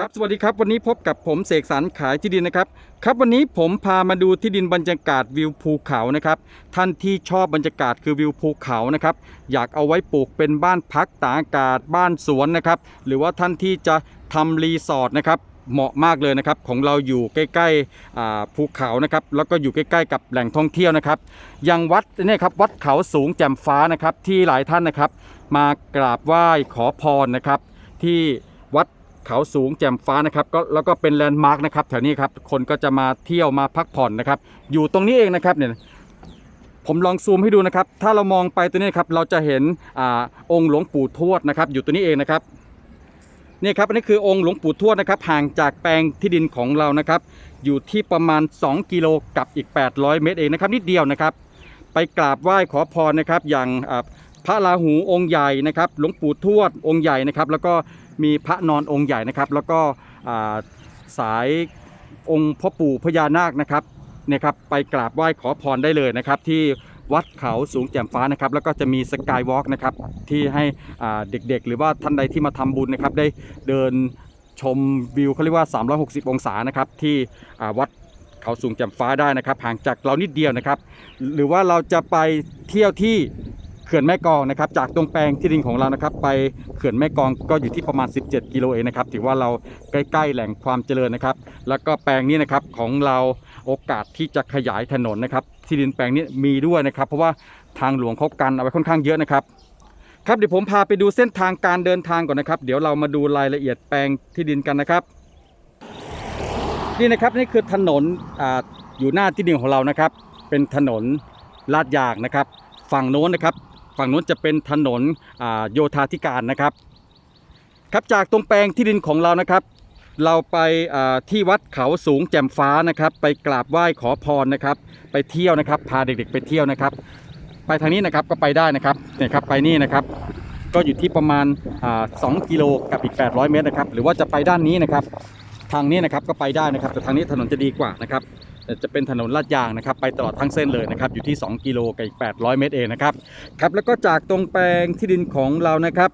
ครับสวัสดีครับวันนี้พบกับผมเสกสรรขายที่ดินนะครับครับวันนี้ผมพามาดูที่ดินบรรยากาศวิวภูเขานะครับท่านที่ชอบบรรยากาศคือวิวภูเขานะครับอยากเอาไว้ปลูกเป็นบ้านพักตากอากาศบ้านสวนนะครับหรือว่าท่านที่จะทำรีสอร์ทนะครับเหมาะมากเลยนะครับของเราอยู่ใกล้ๆภูเขานะครับแล้วก็อยู่ใกล้ๆ กับแหล่งท่องเที่ยวนะครับย่างวัดเนี่ยครับวัดเขาสูงแจ่มฟ้านะครับที่หลายท่านนะครับ มากราบไหว้ขอพรนะครับที่ เขาสูงแจ่มฟ้านะครับก็แล้วก็เป็นแลนด์มาร์กนะครับแถวนี้ครับคนก็จะมาเที่ยวมาพักผ่อนนะครับ อยู่ตรงนี้เองนะครับเนี่ยผมลองซูมให้ดูนะครับ ถ้าเรามองไปตัวนี้ครับเราจะเห็นอองค์หลวงปู่ทวดนะครับ อยู่ตัวนี้เองนะครับนี่ครับอันนี้คือองค์หลวงปู่ทวดนะครับ ห่างจากแปลงที่ดินของเรานะครับ อยู่ที่ประมาณ 2 กิโลกับอีก 800 เมตรเองนะครับนิดเดียวนะครับ ไปกราบไหว้ขอพรนะครับ อย่างพระราหูองค์ใหญ่นะครับ หลวงปู่ทวดองค์ใหญ่นะครับ แล้วก็ มีพระนอนองค์ใหญ่นะครับ แล้วก็สายองค์พ่อปู่พญานาคนะครับเนี่ยครับไปกราบไหว้ขอพรได้เลยนะครับ ที่วัดเขาสูงแจ่มฟ้านะครับ แล้วก็จะมีสกายวอล์กนะครับที่ให้เด็กๆ หรือว่าท่านใดที่มาทำบุญนะครับ ได้เดินชมวิวเขาเรียกว่า 360 องศานะครับที่วัดเขาสูงแจ่มฟ้าได้นะครับห่างจากเรานิดเดียวนะครับ หรือว่าเราจะไปเที่ยวที่ เขื่อนแม่กองนะครับจากตรงแปลงที่ดินของเรานะครับ ไปเขื่อนแม่กองก็อยู่ที่ประมาณ 17 กิโลเองนะครับถือว่าเราใกล้ๆแหล่งความเจริญนะครับ แล้วก็แปลงนี้นะครับของเราโอกาสที่จะขยายถนนนะครับ ที่ดินแปลงนี้มีด้วยนะครับ เพราะว่าทางหลวงเขากันเอาไว้ค่อนข้างเยอะนะครับครับเดี๋ยวผมพาไปดูเส้นทางการเดินทางก่อนนะครับ เดี๋ยวเรามาดูรายละเอียดแปลงที่ดินกันนะครับ นี่นะครับนี่คือถนนออยู่หน้าที่ดินของเรานะครับ เป็นถนนลาดยางนะครับ ฝั่งโน้นนะครับ ฝั่งโน้นจะเป็นถนนโยธาธิการนะครับ ครับจากตรงแปลงที่ดินของเรานะครับ เราไปที่วัดเขาสูงแจ่มฟ้านะครับ ไปกราบไหว้ขอพรนะครับ ไปเที่ยวนะครับ พาเด็กๆ ไปเที่ยวนะครับ ไปทางนี้นะครับก็ไปได้นะครับเนี่ยครับไปนี่นะครับ ก็อยู่ที่ประมาณอ่า2กิโลกับอีก 800 เมตรนะครับ หรือว่าจะไปด้านนี้นะครับ ทางนี้นะครับก็ไปได้นะครับ แต่ทางนี้ถนนจะดีกว่านะครับ จะเป็นถนนลาดยางนะครับไปตลอดทั้งเส้นเลยนะครับอยู่ที่ 2 กิโลกับอีก 800 เมตรเองนะครับครับแล้วก็จากตรงแปลงที่ดินของเรานะครับ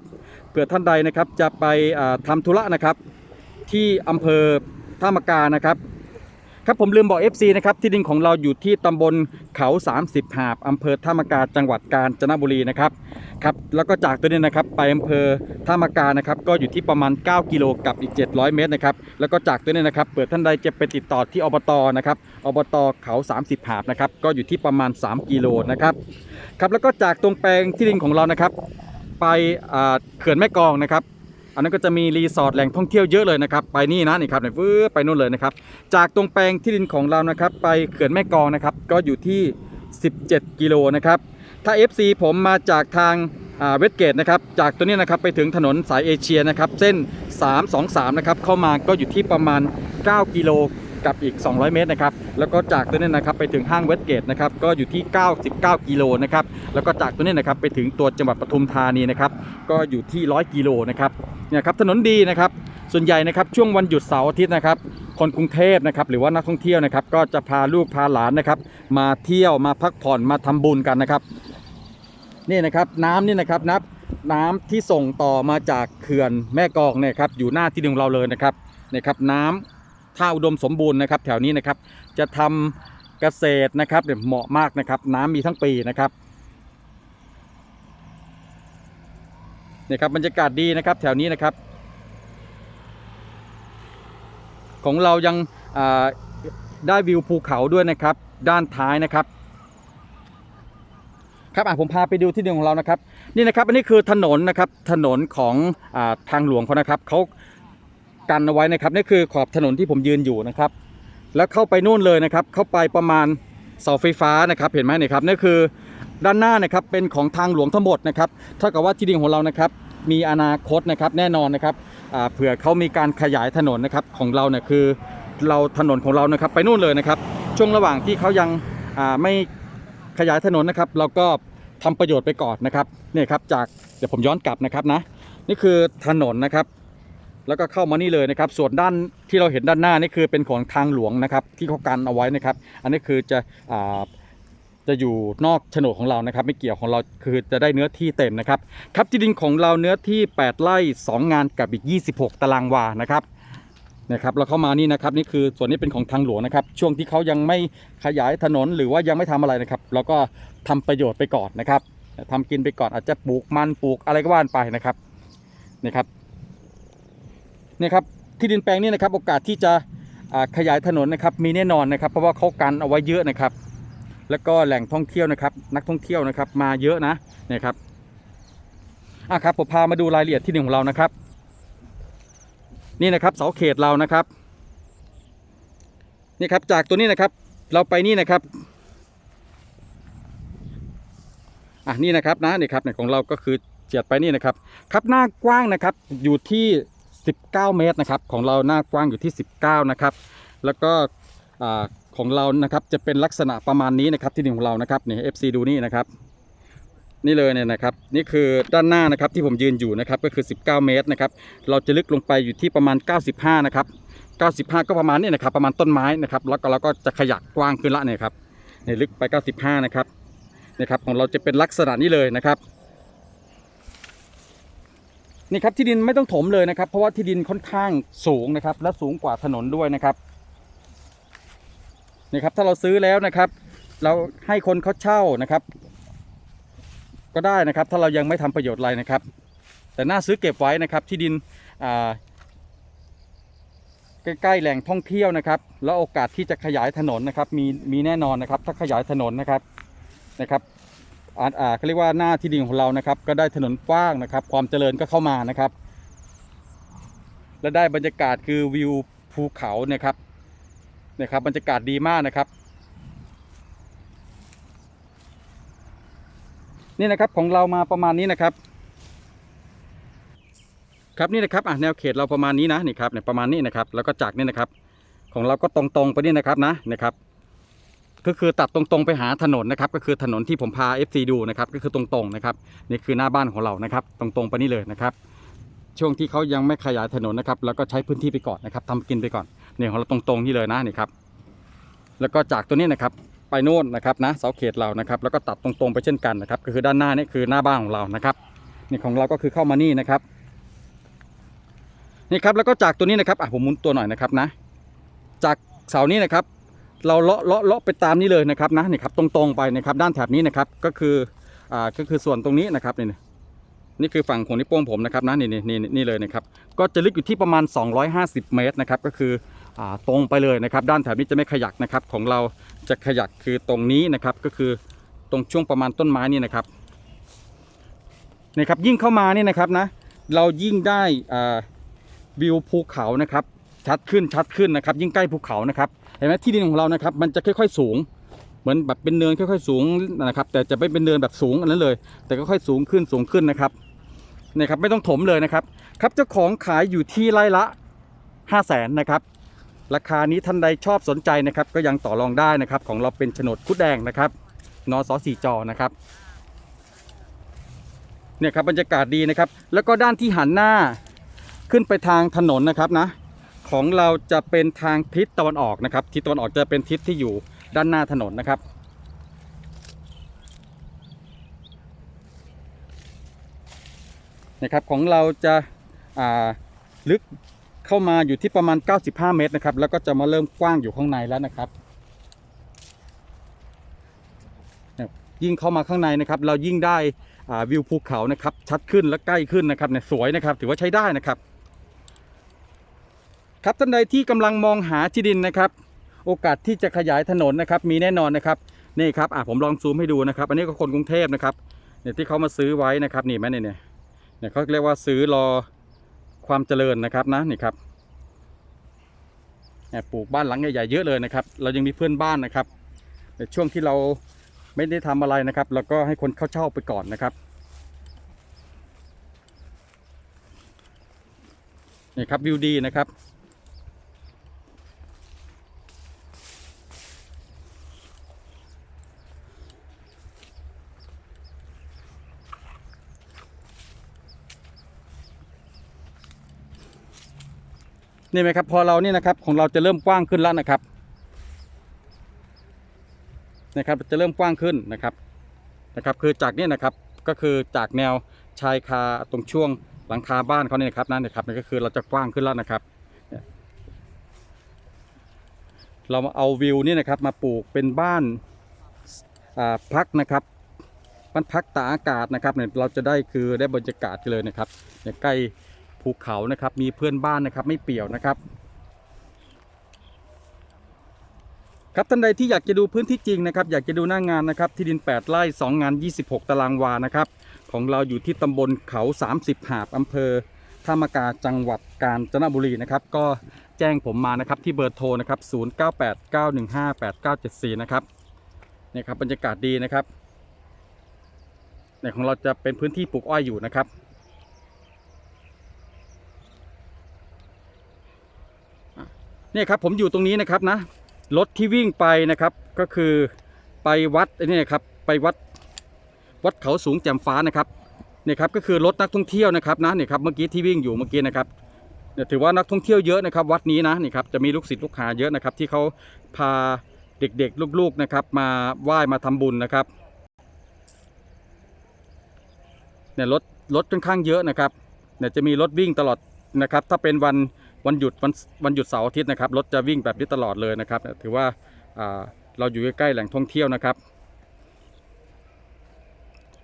เผื่อท่านใดนะครับจะไปทำทำธุระนะครับที่อำเภอท่ามกานะครับ ครับผมลืมบอก FC นะครับที่ดินของเราอยู่ที่ตำบลเขา 30 หาบอำเภอท่ามกาจังหวัดกาญจนบุรีนะครับครับแล้วก็จากตัวนี้นะครับไปอำเภอท่ามกานะครับก็อยู่ที่ประมาณ 9 กิโลกับอีก 700 เมตรนะครับแล้วก็จากตัวนี้นะครับเปิดท่านใดจะไปติดต่อที่อบตนะครับอบตเขา 30 หาบนะครับก็อยู่ที่ประมาณ 3 กิโลนะครับครับแล้วก็จากตรงแปลงที่ดินของเรานะครับ ไปอ่าเขื่อนแม่กองนะครับ อันนั้นก็จะมีรีสอร์ทแหล่งท่องเที่ยวเยอะเลยนะครับไปนี่นะนี่ครับเนี่ยฟื้ไปนู่นเลยนะครับจากตรงแปลงที่ดินของเรานะครับ ไปเขื่อนแม่กองนะครับก็อยู่ที่ 17 กิโลนะครับถ้า FC ผมมาจากทางเวสเกตนะครับจากตัวนี้นะครับไปถึงถนนสายเอเชียนะครับเส้น 323 นะครับเข้ามาก็อยู่ที่ประมาณ 9 กิโล กับอีก 200 เมตรนะครับแล้วก็จากตัวนี้นะครับไปถึงห้างเวสเกตนะครับก็อยู่ที่ 99 กิโลนะครับแล้วก็จากตัวนี้นะครับไปถึงตัวจังหวัดปทุมธานีนะครับก็อยู่ที่ 100 กิโลนะครับเนี่ยครับถนนดีนะครับส่วนใหญ่นะครับช่วงวันหยุดเสาร์อาทิตย์นะครับคนกรุงเทพนะครับหรือว่านักท่องเที่ยวนะครับก็จะพาลูกพาหลานนะครับมาเที่ยวมาพักผ่อนมาทำบุญกันนะครับนี่นะครับน้ำนี่นะครับนับน้ำที่ส่งต่อมาจากเขื่อนแม่กองเนี่ยครับอยู่หน้าที่ดินของเราเลยนะครับนี่ครับน้ำ ท่าอุดมสมบูรณ์นะครับ แถวนี้นะครับ จะทำเกษตรนะครับเนี่ยเหมาะมากนะครับ น้ำมีทั้งปีนะครับเนี่ยครับบรรยากาศดีนะครับ แถวนี้นะครับ ของเรายังได้วิวภูเขาด้วยนะครับ ด้านท้ายนะครับครับอะผมพาไปดูที่เดินของเรานะครับ นี่นะครับ อันนี้คือถนนนะครับถนนของอทางหลวงเขานะครับเขา กันเอาไว้นะครับนี่คือขอบถนนที่ผมยืนอยู่นะครับ แล้วเข้าไปนู่นเลยนะครับ เข้าไปประมาณเสาไฟฟ้านะครับ เห็นไหมเนี่ยครับนี่คือด้านหน้านะครับเป็นของทางหลวงทั้งหมดนะครับเท่ากับว่าที่ดินของเรานะครับ มีอนาคตนะครับแน่นอนนะครับเผื่อเขามีการขยายถนนนะครับของเราเนี่ยคือเราถนนของเรานะครับ ไปนู่นเลยนะครับ ช่วงระหว่างที่เขายังไม่ขยายถนนนะครับ เราก็ทำประโยชน์ไปก่อนนะครับเนี่ยครับจากเดี๋ยวผมย้อนกลับนะครับนะนี่คือถนนนะครับ แล้วก็เข้ามานี่เลยนะครับ ส่วนด้านที่เราเห็นด้านหน้านี่คือเป็นของทางหลวงนะครับ ที่เขากันเอาไว้นะครับ อันนี้คือจะอ่าจะอยู่นอกโฉนดของเรานะครับ ไม่เกี่ยวของเราคือจะได้เนื้อที่เต็มนะครับ ครับที่ดินของเราเนื้อที่ 8ไร่2 งานกับอีก 26 ตารางวานะครับนะครับเราเข้ามานี่นะครับนี่คือส่วนนี้เป็นของทางหลวงนะครับ ช่วงที่เขายังไม่ขยายถนนหรือว่ายังไม่ทำอะไรนะครับเราก็ทำประโยชน์ไปก่อนนะครับทำกินไปก่อนอาจจะปลูกมันปลูกอะไรก็ว่านไปนะครับนี่ครับ นี่ครับที่ดินแปลงนี้นะครับโอกาสที่จะขยายถนนนะครับมีแน่นอนนะครับ เพราะว่าเขากันเอาไว้เยอะนะครับ แล้วก็แหล่งท่องเที่ยวนะครับ นักท่องเที่ยวนะครับมาเยอะนะเนี่ยครับอะครับผมพามาดูรายละเอียดที่ดินของเรานะครับ นี่นะครับเสาเขตเรานะครับนี่ครับจากตัวนี้นะครับ เราไปนี่นะครับอะนี่นะครับนะนี่ครับเนี่ยของเราก็คือเจียดไปนี่นะครับ ครับหน้ากว้างนะครับอยู่ที่ 19 เมตรนะครับ ของเราหน้ากว้างอยู่ที่ 19 นะครับ แล้วก็ของเรานะครับจะเป็นลักษณะประมาณนี้นะครับที่ดินของเรานะครับนี่ FC ดูนี่นะครับ นี่เลยเนี่ยนะครับ นี่คือด้านหน้านะครับที่ผมยืนอยู่นะครับก็คือ 19 เมตรนะครับ เราจะลึกลงไปอยู่ที่ประมาณ 95 นะครับ 95 ก็ประมาณนี้นะครับประมาณต้นไม้นะครับแล้วก็เราก็จะขยักกว้างขึ้นละเนี่ยครับเนี่ลึกไป 95 นะครับนี่ยครับของเราจะเป็นลักษณะนี้เลยนะครับ นี่ครับที่ดินไม่ต้องถมเลยนะครับ เพราะว่าที่ดินค่อนข้างสูงนะครับ และสูงกว่าถนนด้วยนะครับนี่ครับถ้าเราซื้อแล้วนะครับ เราให้คนเขาเช่านะครับ ก็ได้นะครับ ถ้าเรายังไม่ทำประโยชน์อะไรนะครับ แต่น่าซื้อเก็บไว้นะครับที่ดินใกล้ๆแหล่งท่องเที่ยวนะครับ แล้วโอกาสที่จะขยายถนนนะครับ มีมีแน่นอนนะครับ ถ้าขยายถนนนะครับนะครับ อ่าเขาเรียกว่าหน้าที่ดินของเรานะครับ ก็ได้ถนนกว้างนะครับ ความเจริญก็เข้ามานะครับ และได้บรรยากาศคือวิวภูเขาเนี่ยครับเนี่ยครับบรรยากาศดีมากนะครับ นี่นะครับของเรามาประมาณนี้นะครับ ครับนี่นะครับอะแนวเขตเราประมาณนี้นะนี่ครับเนี่ยประมาณนี้นะครับ แล้วก็จากนี่นะครับ ของเราก็ตรงๆไปนี่นะครับนะนะครับ ก็คือตัดตรงๆไปหาถนนนะครับ ก็คือถนนที่ผมพา FC ดูนะครับ ก็คือตรงๆนะครับนี่คือหน้าบ้านของเรานะครับ ตรงๆไปนี่เลยนะครับ ช่วงที่เขายังไม่ขยายถนนนะครับ แล้วก็ใช้พื้นที่ไปก่อนนะครับทำกินไปก่อนเนี่ยของเราตรงๆนี่เลยนะนี่ครับ แล้วก็จากตัวนี้นะครับไปโน่นนะครับนะเสาเขตเรานะครับ แล้วก็ตัดตรงๆไปเช่นกันนะครับ ก็คือด้านหน้านี่คือหน้าบ้านของเรานะครับนี่ของเราก็คือเข้ามานี่นะครับนี่ครับแล้วก็จากตัวนี้นะครับอะผมหมุนตัวหน่อยนะครับนะ จากเสานี้นะครับ เราเลาะเลาะเลาะไปตามนี้เลยนะครับนะนี่ครับตรงๆไปนะครับด้านแถบนี้นะครับก็คืออ่าก็คือส่วนตรงนี้นะครับนี่นี่คือฝั่งของนิ้วโป้งผมนะครับนะนี่นี่นี่นี่เลยนะครับก็จะลึกอยู่ที่ประมาณ 250 เมตรนะครับก็คืออ่าตรงไปเลยนะครับ ด้านแถบนี้จะไม่ขยักนะครับของเราจะขยักคือตรงนี้นะครับก็คือตรงช่วงประมาณต้นไม้นี่นะครับนี่ครับยิ่งเข้ามานี่นะครับนะเรายิ่งได้อ่าวิวภูเขานะครับชัดขึ้นชัดขึ้นนะครับ ยิ่งใกล้ภูเขานะครับ ห็นไหมที่ดินของเรานะครับมันจะค่อย ๆ สูง เหมือนแบบเป็นเนินค่อย ๆ สูงนะครับ แต่จะไม่เป็นเนินแบบสูงอันนั้นเลย แต่ก็ค่อยสูงขึ้นสูงขึ้นนะครับนี่ครับไม่ต้องถมเลยนะครับ ครับเจ้าของขายอยู่ที่ไร่ละ 5 0 0แสนนะครับราคานี้ท่านใดชอบสนใจนะครับ ก็ยังต่อรองได้นะครับ ของเราเป็นโฉนดคุดแดงนะครับนอสสี่จอนะครับเนี่ยครับบรรยากาศดีนะครับ แล้วก็ด้านที่หันหน้าขึ้นไปทางถนนนะครับนะ ของเราจะเป็นทางทิศตะวันออกนะครับ ทิศตะวันออกจะเป็นทิศที่อยู่ด้านหน้าถนนนะครับ นะครับของเราจะาลึกเข้ามาอยู่ที่ประมาณ 95 เมตรนะครับ แล้วก็จะมาเริ่มกว้างอยู่ข้างในแล้วนะครับ ยิ่งเข้ามาข้างในนะครับ เรายิ่งได้วิวภูเขานะครับ ชัดขึ้นและใกล้ขึ้นนะครับเนี่ยสวยนะครับ ถือว่าใช้ได้นะครับ ครับท่านใดที่กำลังมองหาที่ดินนะครับ โอกาสที่จะขยายถนนนะครับ มีแน่นอนนะครับนี่ครับอะผมลองซูมให้ดูนะครับ อันนี้ก็คนกรุงเทพนะครับเนี่ยที่เขามาซื้อไว้นะครับนี่แม่เนี่ยเนี่ยเขาเรียกว่าซื้อรอความเจริญนะครับนะนี่ครับเนี่ยปลูกบ้านหลังใหญ่ๆเยอะเลยนะครับ เรายังมีเพื่อนบ้านนะครับในช่วงที่เราไม่ได้ทำอะไรนะครับเราก็ให้คนเข้าเช่าไปก่อนนะครับนี่ครับวิวดีนะครับ นี่ไหมครับพอเรานี่นะครับของเราจะเริ่มกว้างขึ้นแล้วนะครับนะครับจะเริ่มกว้างขึ้นนะครับนะครับ คือจากนี่นะครับก็คือจากแนวชายคาตรงช่วงหลังคาบ้านเขาเนี่ยครับนั่นนะครับนี่ก็คือเราจะกว้างขึ้นแล้วนะครับ เรามาเอาวิวนี่นะครับมาปลูกเป็นบ้านอ่าพักนะครับบ้านพักตาอากาศนะครับเนี่ยเราจะได้คือได้บรรยากาศกันเลยนะครับใกล้ ภูเขานะครับ มีเพื่อนบ้านนะครับ ไม่เปี่ยวนะครับ ครับท่านใดที่อยากจะดูพื้นที่จริงนะครับ อยากจะดูหน้างานนะครับ ที่ดิน 8 ไร่ 2 งาน 26 ตารางวานะครับ ของเราอยู่ที่ตำบลเขา 30 หาบอำเภอท่ามกาจังหวัดกาญจนบุรีนะครับ ก็แจ้งผมมานะครับที่เบอร์โทรนะครับ 0989158974 นะครับเนี่ยครับบรรยากาศดีนะครับเนี่ยของเราจะเป็นพื้นที่ปลูกอ้อยอยู่นะครับ เนี่ยครับผมอยู่ตรงนี้นะครับนะรถที่วิ่งไปนะครับก็คือไปวัดนี่ครับไปวัดวัดเขาสูงแจ่มฟ้านะครับเนี่ยครับก็คือรถนักท่องเที่ยวนะครับนะเนี่ยครับเมื่อกี้ที่วิ่งอยู่เมื่อกี้นะครับเนี่ยถือว่านักท่องเที่ยวเยอะนะครับ วัดนี้นะนี่ครับจะมีลูกศิษย์ลูกหาเยอะนะครับที่เขาพาเด็กๆลูกๆนะครับมาไหว้มาทำบุญนะครับเนี่ยรถรถค่อนข้างเยอะนะครับเนี่ยจะมีรถวิ่งตลอดนะครับ ถ้าเป็นวัน วันหยุดวันวันหยุดเสาร์อาทิตย์นะครับรถจะวิ่งแบบนี้ตลอดเลยนะครับ ถือว่าเราอยู่ใกล้ๆแหล่งท่องเที่ยวนะครับ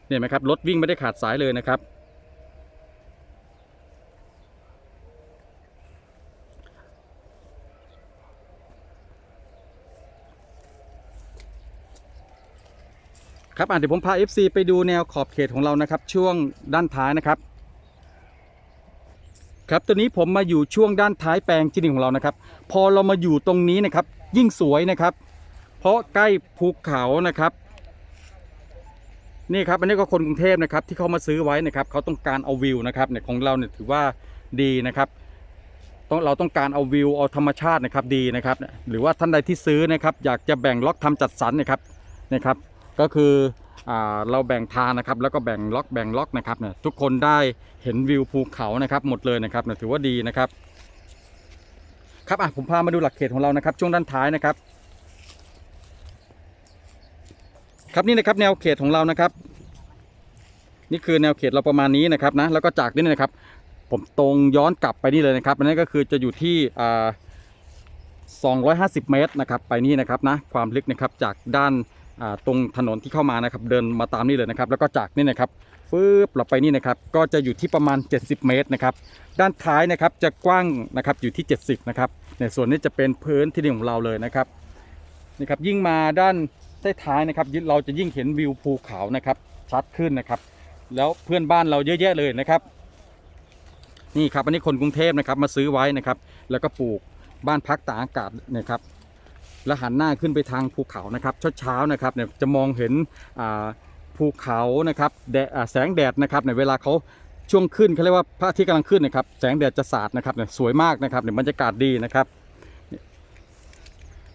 เนี่ยไหมครับรถวิ่งไม่ได้ขาดสายเลยนะครับ ครับอะเดี๋ยวผมพา FC ไปดูแนวขอบเขตของเรานะครับ ช่วงด้านท้ายนะครับ ครับตัวนี้ผมมาอยู่ช่วงด้านท้ายแปลงที่ดินของเรานะครับ พอเรามาอยู่ตรงนี้นะครับ ยิ่งสวยนะครับ เพราะใกล้ภูเขานะครับ นี่ครับอันนี้ก็คนกรุงเทพนะครับ ที่เขามาซื้อไว้นะครับเขาต้องการเอาวิวนะครับเนี่ยของเราเนี่ยถือว่าดีนะครับต้องเราต้องการเอาวิวเอาธรรมชาตินะครับดีนะครับ หรือว่าท่านใดที่ซื้อนะครับ อยากจะแบ่งล็อกทำจัดสรรนะครับนะครับ ก็คือ เราแบ่งทางนะครับ แล้วก็แบ่งล็อกแบ่งล็อกนะครับเนี่ยทุกคนได้เห็นวิวภูเขานะครับ หมดเลยนะครับเนี่ยถือว่าดีนะครับครับอะผมพามาดูหลักเขตของเรานะครับ ช่วงด้านท้ายนะครับ ครับนี่นะครับแนวเขตของเรานะครับ นี่คือแนวเขตเราประมาณนี้นะครับนะแล้วก็จากนี่นะครับ ผมตรงย้อนกลับไปนี่เลยนะครับอันนี้ก็คือจะอยู่ที่อ่า250 เมตรนะครับ ไปนี่นะครับนะความลึกนะครับจากด้าน ตรงถนนที่เข้ามานะครับ เดินมาตามนี่เลยนะครับ แล้วก็จากนี่นะครับฟืบเราไปนี่นะครับ ก็จะอยู่ที่ประมาณ 70 เมตรนะครับ ด้านท้ายนะครับจะกว้างนะครับอยู่ที่ 70 นะครับ ในส่วนนี้จะเป็นพื้นที่ดินของเราเลยนะครับนี่ครับยิ่งมาด้านใต้ท้ายนะครับ เราจะยิ่งเห็นวิวภูเขานะครับชัดขึ้นนะครับ แล้วเพื่อนบ้านเราเยอะแยะเลยนะครับ นี่ครับอันนี้คนกรุงเทพนะครับมาซื้อไว้นะครับ แล้วก็ปลูกบ้านพักตากอากาศนะครับ แล้วหันหน้าขึ้นไปทางภูเขานะครับเช้าๆนะครับเนี่ยจะมองเห็นภูเขานะครับแดดแสงแดดนะครับในเวลาเขาช่วงขึ้นเขาเรียกว่าพระอาทิตย์กำลังขึ้นนะครับแสงแดดจะสาดนะครับเนี่ยสวยมากนะครับเนี่ยบรรยากาศดีนะครับ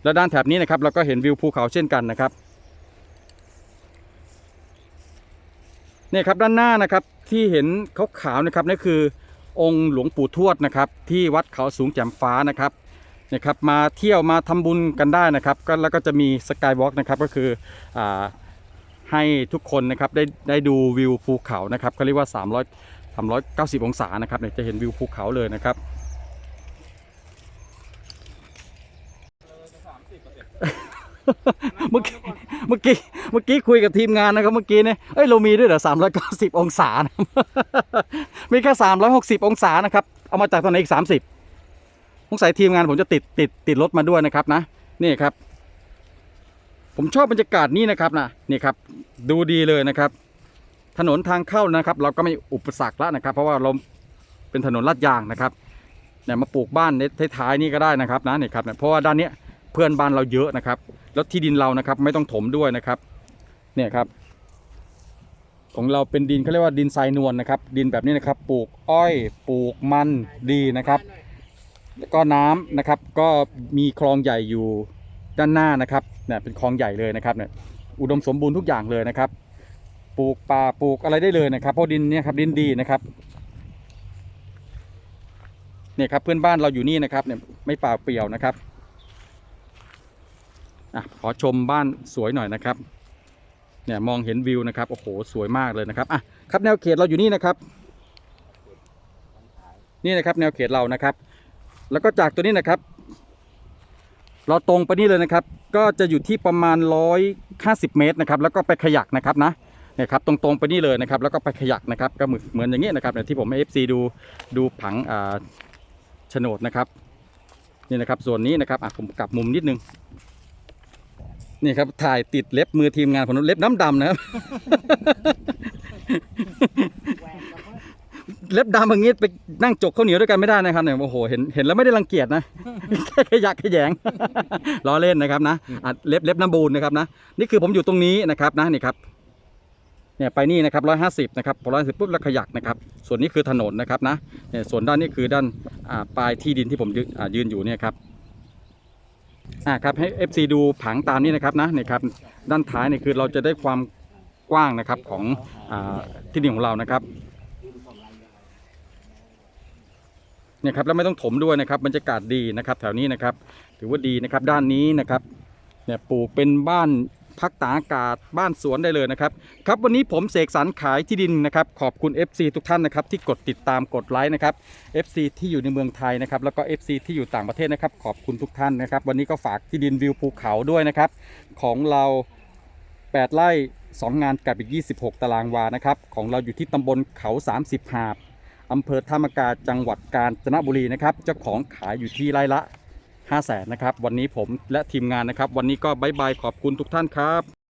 แล้วด้านแถบนี้นะครับเราก็เห็นวิวภูเขาเช่นกันนะครับเนี่ยครับด้านหน้านะครับที่เห็นขาวๆนะครับนี่คือองค์หลวงปู่ทวดนะครับ ที่วัดเขาสูงแจ่มฟ้านะครับ นี่ยครับมาเที่ยวมาทำบุญกันได้นะครับก็แล้วก็จะมีสกายวอล์กนะครับก็คืออให้ทุกคนนะครับได้ได้ดูวิวภูเขานะครับเขาเรียกว่า 300 390 องศานะครับเนี่ยจะเห็นวิวภูเขาเลยนะครับเมื่อกี้เมื่อกี้เมื่อกี้คุยกับทีมงานนะครับเมื่อกี้เนี่ยเอ้ยเรามีด้วยเหรอสามร้อยเก้าสิบองศานะมีแค่สามร้อยหกสิบองศานะครับ เอามาจากตอนไหนอีกสามสิบ งสัยทีมงานผมจะติดติดติดรถมาด้วยนะครับนะนี่ครับ ผมชอบบรรยากาศนี้นะครับนะนี่ครับ ดูดีเลยนะครับ ถนนทางเข้านะครับ เราก็ไม่อุปสรรคแล้วนะครับ เพราะว่าเราเป็นถนนลาดยางนะครับเนี่ยมาปลูกบ้านในท้ายๆนี่ก็ได้นะครับนะนี่ครับเนี่ยเพราะว่าด้านนี้เพื่อนบ้านเราเยอะนะครับ แล้วที่ดินเรานะครับ ไม่ต้องถมด้วยนะครับ เนี่ยครับ ของเราเป็นดินเขาเรียกว่าดินทรายนวลนะครับ ดินแบบนี้นะครับ ปลูกอ้อย ปลูกมันดีนะครับ แล้วก็น้ำนะครับ ก็มีคลองใหญ่อยู่ด้านหน้านะครับเนี่ยเป็นคลองใหญ่เลยนะครับเนี่ยอุดมสมบูรณ์ทุกอย่างเลยนะครับ ปลูกป่าปลูกอะไรได้เลยนะครับ เพราะดินเนี่ยครับดินดีนะครับเนี่ยครับเพื่อนบ้านเราอยู่นี่นะครับเนี่ยไม่เปล่าเปลี่ยวนะครับอะขอชมบ้านสวยหน่อยนะครับเนี่ยมองเห็นวิวนะครับโอ้โหสวยมากเลยนะครับอะครับแนวเขตเราอยู่นี่นะครับ นี่นะครับแนวเขตเรานะครับ แล้วก็จากตัวนี้นะครับ เราตรงไปนี่เลยนะครับ ก็จะอยู่ที่ประมาณ 150 เมตรนะครับ แล้วก็ไปขยักนะครับนะเนี่ยครับตรงๆไปนี่เลยนะครับ แล้วก็ไปขยักนะครับ ก็เหมือนเหมือนอย่างเงี้ยนะครับที่ผมให้ FC ดูดูผังอ่าโฉนดนะครับนี่นะครับส่วนนี้นะครับอะผมกลับมุมนิดนึงนี่ครับถ่ายติดเล็บมือทีมงานผมเล็บน้ำดำนะครับ เล็บดำอย่างงี้ไปนั่งจกข้าวเหนียวด้วยกันไม่ได้นะครับเนี่ยโอ้โหเห็นเห็นแล้วไม่ได้รังเกียจนะ แค่ขยักขยง ล้อเล่นนะครับนะอะเล็บเล็บน้ำบูนนะครับนะนี่คือผมอยู่ตรงนี้นะครับนะนี่ครับเนี่ยไปนี่นะครับร้อยห้าสิบนะครับพอร้อยสิบปุ๊บแล้วขยักนะครับ ส่วนนี้คือถนนนะครับนะเนี่ยส่วนด้านนี้คือด้านอ่าปลายที่ดินที่ผมยืนอ่ายืนอยู่เนี่ยครับอ่าครับให้ FC ดูผังตามนี้นะครับนะนี่ครับด้านท้ายเนี่ยคือเราจะได้ความกว้างนะครับของอาที่ดินของเรานะครับ เนี่ยครับแล้วไม่ต้องถมด้วยนะครับบรรยากาศดีนะครับ แถวนี้นะครับ ถือว่าดีนะครับด้านนี้นะครับเนี่ยปลูกเป็นบ้านพักตากอากาศบ้านสวนได้เลยนะครับ ครับวันนี้ผมเสกสรรขายที่ดินนะครับ ขอบคุณ FC ทุกท่านนะครับที่กดติดตามกดไลค์นะครับ FC ที่อยู่ในเมืองไทยนะครับแล้วก็ FC ที่อยู่ต่างประเทศนะครับ ขอบคุณทุกท่านนะครับ วันนี้ก็ฝากที่ดินวิวภูเขาด้วยนะครับ ของเรา 8 ไร่ 2 งานกับอีก 26 ตารางวานะครับ ของเราอยู่ที่ตำบลเขา 30หาบ อำเภอธามกาจังหวัดกาญจนบุรีนะครับ เจ้าของขายอยู่ที่ไร่ละ 5 0 0แสนนะครับ วันนี้ผมและทีมงานนะครับ วันนี้ก็บายบายขอบคุณทุกท่านครับ